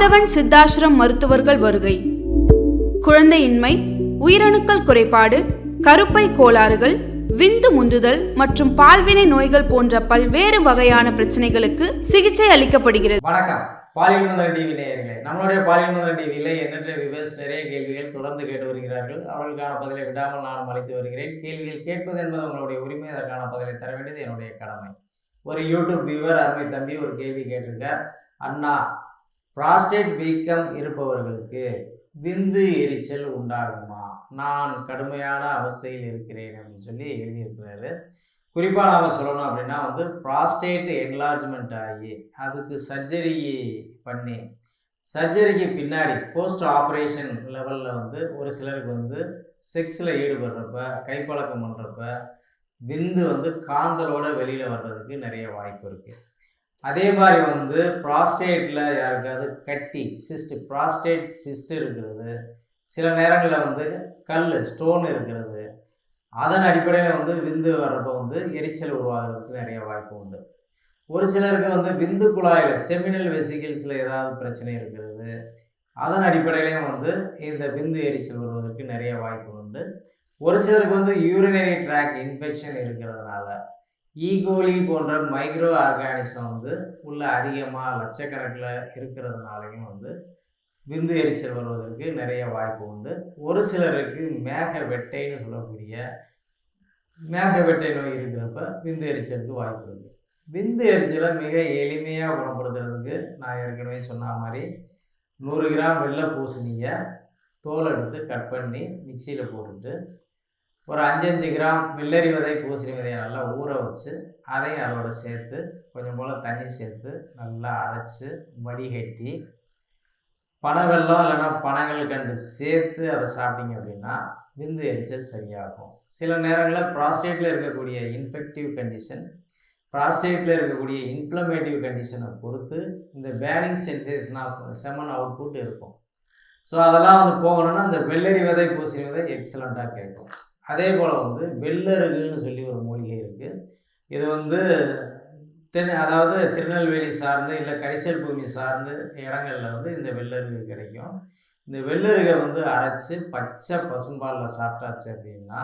மாதவன் சித்தாசிரம் மருத்துவர்கள் வருகை. குழந்தையின்மை உயிரணுக்கள் குறைபாடு கருப்பை கோளாறுகள் விந்து முந்துதல் மற்றும் பால்வினை நோய்கள் போன்ற பல்வேறு வகையான பிரச்சனைகளுக்கு சிகிச்சை அளிக்கப்படுகிறது. வணக்கம். பாலியல் டிவி நேயர்களே நம்மளுடைய பாலியல் டிவியில எண்ணற்ற விவஸ் நிறைய கேள்விகள் தொடர்ந்து கேட்டு வருகிறார்கள். அவர்களுக்கான பதிலை விடாமல் நானும் அளித்து வருகிறேன். கேள்விகள் கேட்பது என்பது உங்களுடைய உரிமை அதற்கான பதிலை தர வேண்டியது என்னுடைய கடமை. ஒரு யூடியூப் வியூவர் அருமை தம்பி ஒரு கேள்வி கேட்டிருக்கார். அண்ணா பிராஸ்டேட் வீக்கம் இருப்பவர்களுக்கு விந்து எரிச்சல் உண்டாகுமா? நான் கடுமையான அவஸ்தையில் இருக்கிறேன் அப்படின்னு சொல்லி எழுதியிருக்கிறாரு. குறிப்பாக நாம் சொல்லணும் அப்படின்னா வந்து ப்ராஸ்டேட் என்லார்ஜ்மெண்ட் ஆகி அதுக்கு சர்ஜரி பண்ணி சர்ஜரிக்கு பின்னாடி போஸ்ட் ஆப்ரேஷன் லெவலில் வந்து ஒரு சிலருக்கு வந்து செக்ஸில் ஈடுபடுறப்ப கைப்பழக்கம் பண்ணுறப்ப விந்து வந்து காந்தலோட வெளியில் வர்றதுக்கு நிறைய வாய்ப்பு இருக்குது அதே மாதிரி வந்து ப்ராஸ்டேட்டில் யாருக்காவது கட்டி சிஸ்ட் ப்ராஸ்டேட் சிஸ்ட் இருக்கிறது. சில நேரங்களில் வந்து கல் ஸ்டோன் இருக்கிறது. அதன் அடிப்படையில் வந்து விந்து வர்றப்போ வந்து எரிச்சல் உருவாகிறதுக்கு நிறைய வாய்ப்பு உண்டு. ஒரு சிலருக்கு வந்து விந்து குழாயில் செமினல் வெசிகிள்ஸில் ஏதாவது பிரச்சனை இருக்கிறது. அதன் அடிப்படையிலையும் வந்து இந்த விந்து எரிச்சல் வருவதற்கு நிறைய வாய்ப்பு உண்டு. ஒரு சிலருக்கு வந்து யூரினரி ட்ராக் இன்ஃபெக்ஷன் இருக்கிறதுனால E. ஈகோலி போன்ற மைக்ரோ ஆர்கானிசம் வந்து உள்ள அதிகமாக லட்சக்கணக்கில் இருக்கிறதுனாலையும் வந்து விந்து எரிச்சல் வருவதற்கு நிறைய வாய்ப்பு உண்டு. ஒரு சிலருக்கு மேக வெட்டைன்னு சொல்லக்கூடிய மேக வெட்டை நோய் இருக்கிறப்ப விந்து எரிச்சலுக்கு வாய்ப்பு இருக்குது விந்து எரிச்சலை மிக எளிமையாக குணப்படுத்துறதுக்கு நான் ஏற்கனவே சொன்ன மாதிரி நூறு கிராம் வெள்ளை பூசணியை தோல் எடுத்து கட் பண்ணி மிக்சியில் போட்டுட்டு ஒரு அஞ்சு அஞ்சு கிராம் வெள்ளரி விதை பூசணி விதையை நல்லா ஊற வச்சு அதையும் அதோட சேர்த்து கொஞ்சம் போல் தண்ணி சேர்த்து நல்லா அரைச்சி வடிகட்டி பனவெல்லம் இல்லைன்னா பனங்கள் கண்டு சேர்த்து அதை சாப்பிட்டீங்க அப்படின்னா விந்து எரிச்சல் சரியாகும். சில நேரங்களில் ப்ராஸ்டேட்டில் இருக்கக்கூடிய இன்ஃபெக்டிவ் கண்டிஷன் ப்ராஸ்டேட்டில் இருக்கக்கூடிய இன்ஃப்ளமேட்டிவ் கண்டிஷனை பொறுத்து இந்த paining sensation of semen output இருக்கும். ஸோ அதெல்லாம் வந்து போகணும்னா அந்த வெள்ளரி விதை பூசணி விதை எக்ஸலண்ட்டாக கேட்கும். அதே போல் வந்து வெள்ளருகுன்னு சொல்லி ஒரு மூலிகை இருக்குது இது வந்து தென் அதாவது திருநெல்வேலி சார்ந்து இல்லை கரிசல் பூமி சார்ந்து இடங்களில் வந்து இந்த வெள்ளருகு கிடைக்கும். இந்த வெள்ளருகை வந்து அரைச்சி பச்சை பசும்பாலில் சாப்பிட்டாச்சு அப்படின்னா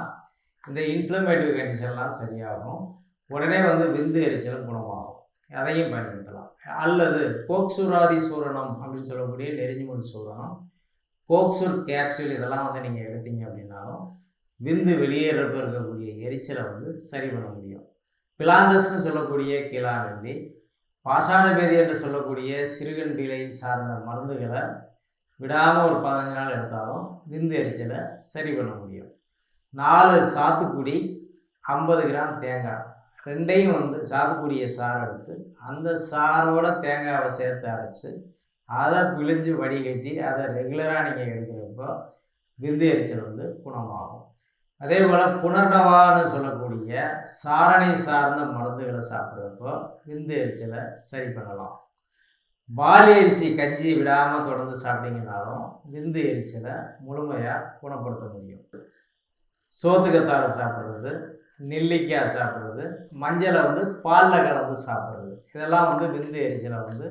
இந்த இன்ஃப்ளமேட்டிவ் கண்டிஷன்லாம் சரியாகும். உடனே வந்து விந்து எரிச்சலும் குணமாகும். அதையும் பயன்படுத்தலாம். அல்லது கோக்சுராதி சூரணம் அப்படின்னு சொல்லக்கூடிய நெறிஞ்சிமுள் சூரணம் கோக்சுர் கேப்சூல் இதெல்லாம் வந்து நீங்கள் எடுத்தீங்க அப்படின்னாலும் விந்து வெளியேறப்ப இருக்கக்கூடிய எரிச்சலை வந்து சரி பண்ண முடியும். பிலாந்தஸ்னு சொல்லக்கூடிய கிலானண்டி பாசானபேதி என்று சொல்லக்கூடிய சிறுகன் பீலை சார்ந்த மருந்துகளை விடாமல் ஒரு பதினஞ்சு நாள் எடுத்தாலும் விந்து எரிச்சலை சரி பண்ண முடியும். நாலு சாத்துக்குடி ஐம்பது கிராம் தேங்காய். ரெண்டையும் வந்து சாத்துக்குடியை சாறு எடுத்து அந்த சாரோட தேங்காவை சேர்த்து அரைச்சி அதை பிழிஞ்சு வடிகட்டி அதை ரெகுலராக நீங்கள் எடுக்கிறப்போ விந்து எரிச்சல் வந்து குணமாகும். அதே போல் புனர்ணவான்னு சொல்லக்கூடிய சாரணை சார்ந்த மருந்துகளை சாப்பிட்றப்போ விந்து எரிச்சலை சரி பண்ணலாம். பாலி அரிசி கஞ்சி விடாமல் தொடர்ந்து சாப்பிட்டீங்கனாலும் விந்து எரிச்சலை முழுமையாக குணப்படுத்த முடியும். சோத்துக்கத்தாழை சாப்பிட்றது நெல்லிக்காய் சாப்பிட்றது மஞ்சளை வந்து பாலில் கலந்து சாப்பிட்றது. இதெல்லாம் வந்து விந்து எரிச்சலை வந்து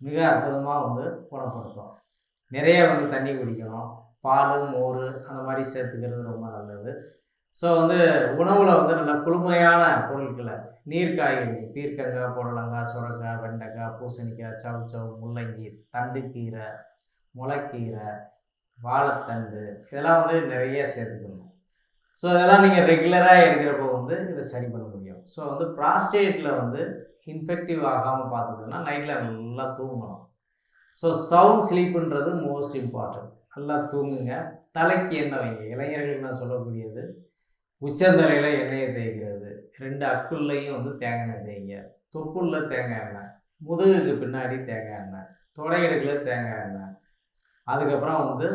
மிக அற்புதமாக வந்து குணப்படுத்தும். நிறைய வந்து தண்ணி குடிக்கணும். பால் மோர் அந்த மாதிரி சேர்த்துக்கிறது ரொம்ப நல்லது. ஸோ வந்து உணவில் வந்து நல்ல குளுமையான பொருட்களை நீர் காய்கறி பீர்க்கங்காய் புடலங்காய் சுரக்காய் வெண்டைக்காய் பூசணிக்காய் சவுச்சவ் முள்ளங்கி தண்டுக்கீரை முளைக்கீரை வாழைத்தண்டு இதெல்லாம் வந்து நிறைய சேர்த்துக்கணும். ஸோ இதெல்லாம் நீங்கள் ரெகுலராக எடுக்கிறப்போ வந்து இதை சரி பண்ண முடியும். ஸோ வந்து ப்ராஸ்டேட்டில் வந்து இன்ஃபெக்டிவ் ஆகாமல் பார்த்துக்கணும்னா நைட்டில் நல்லா தூங்கணும். ஸோ சவுண்ட் ஸ்லீப்புன்றது மோஸ்ட் இம்பார்ட்டன்ட் நல்லா தூங்குங்க. தலைக்கு எண்ணெய் வைங்க. இளைஞர்கள் நான் சொல்லக்கூடியது? உச்சந்தலையில் எண்ணெயை தேய்க்கிறது. ரெண்டு அக்குள்ளையும் வந்து தேங்காய் எண்ணெய் தேய்ங்க. தொப்புள்ள தேங்காய் எண்ணெய் முதுகுக்கு பின்னாடி தேங்காய் எண்ணெய் தொடையிடுக்குல தேங்காய் எண்ணெய். அதுக்கப்புறம் வந்து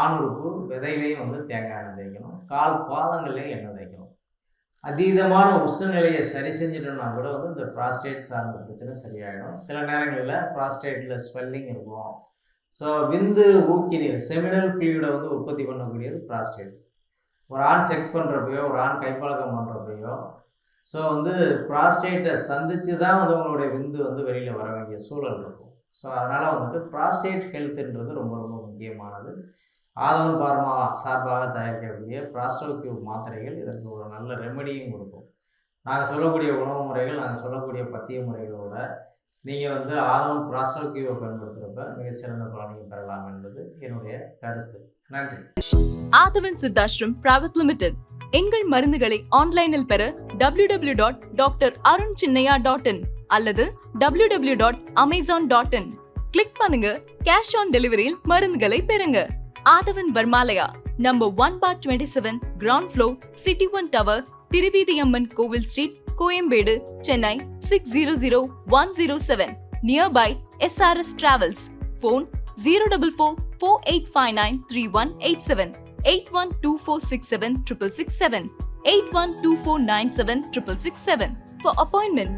ஆணுறுப்பு விதையிலையும் வந்து தேங்காய் எண்ணெய் தேய்க்கணும். கால் பாதங்கள்லையும் எண்ணெய் தேய்க்கணும். அதீதமான உஷ்ணநிலையை சரி செஞ்சிட்டோம்னா கூட வந்து இந்த ப்ராஸ்டேட் சார்ந்த பிரச்சனை சரியாயிடும். சில நேரங்களில் ப்ராஸ்டேட்டில் ஸ்வெல்லிங் இருக்கும். ஸோ விந்து ஊக்கி நீர் செமினல் ஃப்ளூயிடை வந்து உற்பத்தி பண்ணக்கூடியது ப்ராஸ்டேட் ஒரு ஆண் செக்ஸ் பண்ணுறப்பையோ ஒரு ஆண் கைப்பழக்கம் பண்ணுறப்பையோ ஸோ வந்து ப்ராஸ்டேட்டை சந்தித்து தான் வந்து உங்களுடைய விந்து வந்து வெளியில் வர வேண்டிய சூழல் இருக்கும். ஸோ அதனால் வந்துட்டு ப்ராஸ்டேட் ஹெல்த்ன்றது ரொம்ப ரொம்ப முக்கியமானது. ஆதவன் பார்மா சார்பாக தயாரிக்கக்கூடிய ப்ராஸ்டோக்யூ மாத்திரைகள் இதற்கு ஒரு நல்ல ரெமெடியும் கொடுக்கும். நாங்கள் சொல்லக்கூடிய உணவு முறைகள் நாங்கள் சொல்லக்கூடிய பத்திய முறைகளோட நீங்கள் வந்து ஆதவன் ப்ராஸ்டோக்யூவை பயன்படுத்துகிறப்ப மிக சிறந்த பலனையும் பெறலாம் என்பது என்னுடைய கருத்து. நன்றி. ஆதவன் சித்தாஷ்ரம் பிரைவேட் லிமிடெட் எங்கள் மருந்துகளை ஆன்லைனில் பெற W W dot doctor Arun Chinnaiya dot in அல்லது W W dot Amazon dot in click பண்ணுங்க கேஷ் ஆன் டெலிவரியில் மருந்துகளை பெறுங்க. Aadhavan Varmalaya number one four twenty seven ground floor city one tower Thiruveethiamman கோவில் street Coimbedu, Chennai 600107, nearby SRS Travels. Phone 044-4859-3187, for appointment.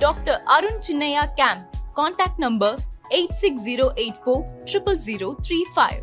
Dr. Arun Chinnaya Camp. Contact number 86084 00035.